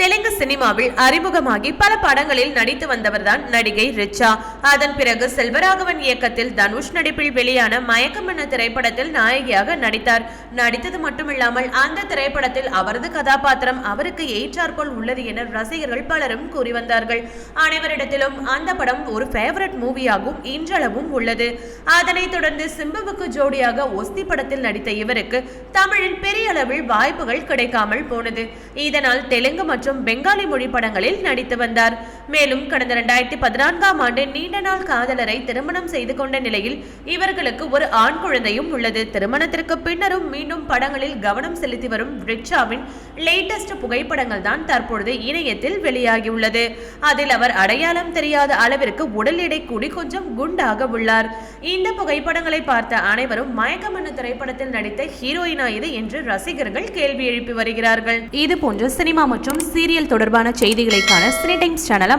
தெலுங்கு சினிமாவில் அறிமுகமாகி பல படங்களில் நடித்து வந்தவர்தான் நடிகை ரிச்சா. அதன் பிறகு செல்வராகவன் இயக்கத்தில் தனுஷ் நடிப்பில் வெளியான மயக்கம் என்ற திரைப்படத்தில் நாயகியாக நடித்தார். நடித்தது மட்டுமில்லாமல் அந்த திரைப்படத்தில் அவரது கதாபாத்திரம் அவருக்கு ஏற்றாற்போல் உள்ளது என ரசிகர்கள் பலரும் கூறி வந்தார்கள். அனைவரிடத்திலும் அந்த படம் ஒரு ஃபேவரட் மூவியாகவும் இன்றளவும் உள்ளது. அதனைத் தொடர்ந்து சிம்புவுக்கு ஜோடியாக ஒஸ்தி படத்தில் நடித்த இவருக்கு தமிழில் பெரிய அளவில் வாய்ப்புகள் கிடைக்காமல் போனது. இதனால் தெலுங்கு மற்றும் பெங்காலி மொழி படங்களில் நடித்து வந்தார். மேலும் கடந்த இரண்டாயிரத்தி பதினான்காம் ஆண்டு நீண்ட நாள் காதலரை திருமணம் செய்து கொண்ட நிலையில் இவர்களுக்கு ஒரு ஆண் குழந்தையும் உள்ளது. திருமணத்திற்கு பின்னரும் மீண்டும் படங்களில் கவனம் செலுத்தி வரும் ரிச்சாவின் லேட்டஸ்ட் புகைப்படங்கள் தான் தற்பொழுது இணையத்தில் வெளியாகியுள்ளது. அதில் அவர் அடையாளம் தெரியாத அளவிற்கு உடல் எடை கூடி கொஞ்சம் குண்டாக உள்ளார். இந்த புகைப்படங்களை பார்த்த அனைவரும் மயக்கம் என்ற திரைப்படத்தில் நடித்த ஹீரோயினா இது என்று ரசிகர்கள் கேள்வி எழுப்பி வருகிறார்கள். இது போன்ற சினிமா மற்றும் சீரியல் தொடர்பான செய்திகளை காண சினி டைம்ஸ் சேனலை